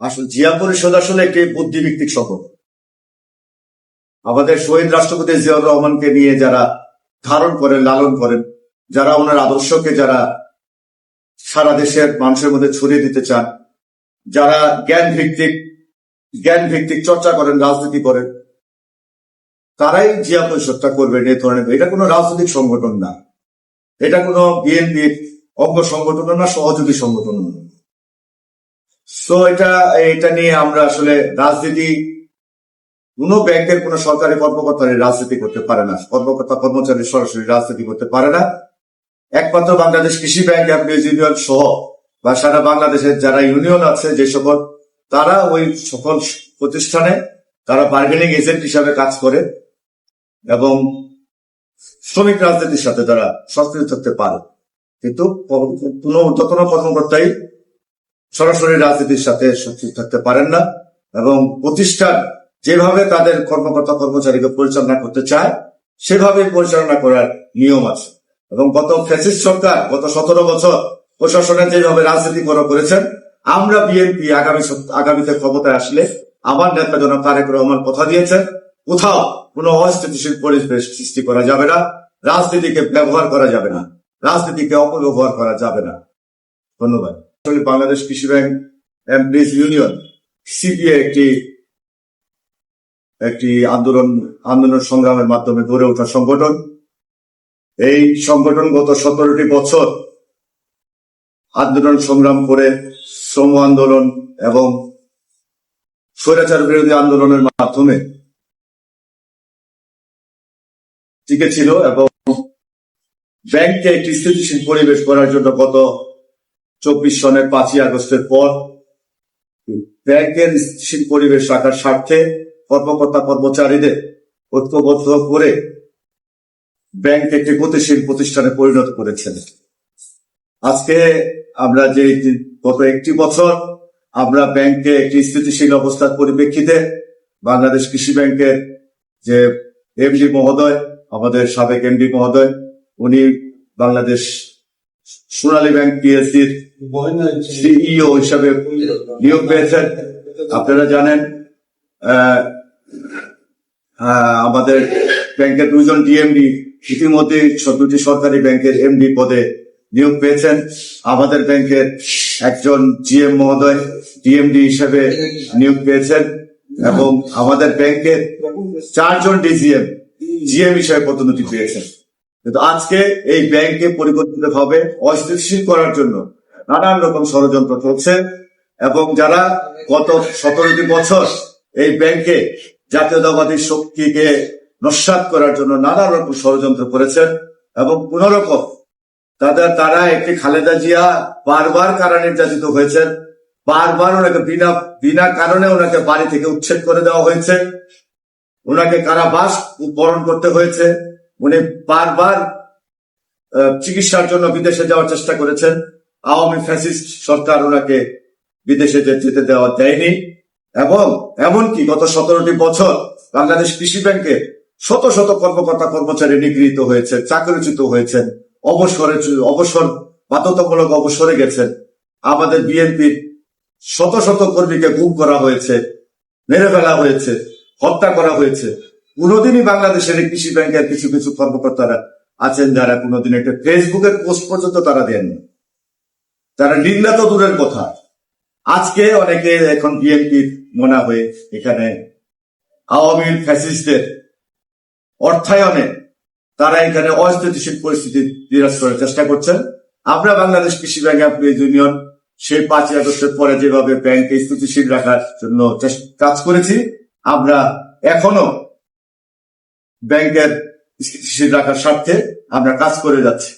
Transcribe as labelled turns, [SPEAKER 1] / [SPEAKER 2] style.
[SPEAKER 1] আসলে জিয়া পরিষদ আসলে একটি বুদ্ধিভিত্তিক সংগঠন আমাদের শহীদ রাষ্ট্রপতি জিয়াউর রহমানকে নিয়ে যারা ধারণ করেন, লালন করেন, যারা ওনার আদর্শকে যারা সারা দেশের মানুষের মধ্যে ছড়িয়ে দিতে চান, যারা জ্ঞান ভিত্তিক জ্ঞান ভিত্তিক চর্চা করেন, রাজনীতি করেন, তারাই জিয়া পরিষদটা করবেন এই ধরনের। এটা কোনো রাজনৈতিক সংগঠন না। এটা কোনো বিএনপির অঙ্গ সংগঠন না, সহযোগী সংগঠন না। তো এটা এটা নিয়ে আমরা আসলে রাজনীতি, কোন ব্যাংকের, কোন সরকারি কর্মকর্তারা রাজনীতি করতে পারে না। কর্মকর্তা, কর্মচারী সরাসরি রাজনীতি করতে পারে না। একমাত্র বাংলাদেশ কৃষি ব্যাংক ইউনিয়ন সহ, বা সারা বাংলাদেশের যারা ইউনিয়ন আছে, যে সকল, তারা ওই সকল প্রতিষ্ঠানে, তারা বার্গেনিং এজেন্ট হিসাবে কাজ করে এবং শ্রমিক রাজনীতির সাথে তারা সংশ্লিষ্ট থাকতে পারে। কিন্তু কোনো ঊর্ধ্বতন কর্মকর্তাই সরাসরি রাজনীতির সাথে সংশ্লিষ্ট থাকতে পারেন না এবং প্রতিষ্ঠান যেভাবে তাদের কর্মকর্তা কর্মচারীকে পরিচালনা করতে চায় সেভাবে পরিচালনা করার নিয়ম আছে। এবং গত ফ্যাসিস্ট সরকার গত সতেরো বছর প্রশাসনে যেভাবে রাজনীতি করা করেছেন, আমরা বিএনপি আগামী আগামীতে ক্ষমতায় আসলে আমার নেতা জনাব তারেক রহমান কথা দিয়েছেন, কোথাও কোনো অস্থিতিশীল পরিবেশ সৃষ্টি করা যাবে না, রাজনীতিকে ব্যবহার করা যাবে না, রাজনীতিকে অপব্যবহার করা যাবে না। ধন্যবাদ। আসলে বাংলাদেশ কৃষি ব্যাংক এমপ্লয়িজ ইউনিয়ন, সিপিএ একটি একটি আন্দোলন আন্দোলন সংগ্রামের মাধ্যমে গড়ে ওঠা সংগঠন। এই সংগঠন গত সতেরোটি বছর আন্দোলন সংগ্রাম করে শ্রম আন্দোলন এবং স্বৈরাচার বিরোধী আন্দোলনের মাধ্যমে টিকে ছিল এবং ব্যাংকে একটি স্থিতিশীল পরিবেশ করার জন্য গত চব্বিশ সনের পাঁচই আগস্টের পর ব্যাংকের স্থিতিশীল পরিবেশ রাখার স্বার্থে কর্মকর্তা কর্মচারীদের ঐক্যবদ্ধ করে ব্যাংক একটি গতিশীল প্রতিষ্ঠানে পরিণত করেছেন। আজকে আমরা যে গত একটি বছর আমরা ব্যাংকে একটি স্থিতিশীল অবস্থার পরিপ্রেক্ষিতে বাংলাদেশ কৃষি ব্যাংকের যে এমডি মহোদয়, আমাদের সাবেক এমডি মহোদয়, উনি বাংলাদেশ সোনালী ব্যাংক পিএসসির সিইও হিসাবে নিয়োগ পেয়েছেন। আপনারা জানেন আমাদের ব্যাংকের দুজন ডিএমডি ইতিমধ্যে দুটি সরকারি ব্যাংকের এমডি পদে নিয়োগ পেয়েছেন। আমাদের ব্যাংকের একজন জিএম মহোদয় ডিএমডি হিসেবে নিয়োগ পেয়েছেন এবং আমাদের ব্যাংকের চারজন ডিজিএম, জিএম হিসেবে পদোন্নতি পেয়েছেন। কিন্তু আজকে এই ব্যাংকে পরিবর্তিত ভাবে অস্থিতিশীল করার জন্য নানান রকম ষড়যন্ত্র চলছে এবং যারা গত সতেরোটি বছর এই ব্যাংকে জাতীয়তাবাদী শক্তিকে নস্বাত করার জন্য নানা রকম ষড়যন্ত্র করেছেন এবং কোন রকম তাদের তারা একটি খালেদা জিয়া বারবার কারা নির্যাতিত হয়েছেন, বারবার ওনাকে বিনা বিনা কারণে ওনাকে বাড়ি থেকে উচ্ছেদ করে দেওয়া হয়েছে, ওনাকে কারাবাস বরণ করতে হয়েছে। উনি বারবার চিকিৎসার জন্য বিদেশে যাওয়ার চেষ্টা করেছেন। আওয়ামী ফ্যাসিস্ট সরকার ওনাকে বিদেশে যেতে দেওয়া দেয়নি। এবং এমনকি গত সতেরোটি বছর বাংলাদেশ কৃষি ব্যাংকে শত শত কর্মকর্তা কর্মচারী নিগৃহীত হয়েছে, চাকরিচ্যুত হয়েছেন, অবসরে, অবসর, বাধ্যতামূলক অবসরে গেছেন। আমাদের বিএনপির শত শত কর্মীকে গুম করা হয়েছে, মেরে ফেলা হয়েছে, হত্যা করা হয়েছে। কোনোদিনই বাংলাদেশের কৃষি ব্যাংকের কিছু কিছু কর্মকর্তারা আছেন যারা কোনোদিন একটা ফেসবুকের পোস্ট পর্যন্ত তারা দেননি। তারা নিন্দা তো দূরের কথা। আজকে অনেকে এখন বিএনপির মনে হয়ে এখানে আওয়ামী ফ্যাসিস্টদের অর্থায়নে তারা এখানে অস্থিতিশীল পরিস্থিতি বিরাজ করার চেষ্টা করছেন আমরা বাংলাদেশ কৃষি ব্যাংক এমপ্লয়িজ ইউনিয়ন সেই পাঁচই আগস্টের পরে যেভাবে ব্যাংকে স্থিতিশীল রাখার জন্য কাজ করেছি, আমরা এখনও ব্যাংকের স্থিতিশীল রাখার স্বার্থে আমরা কাজ করে যাচ্ছি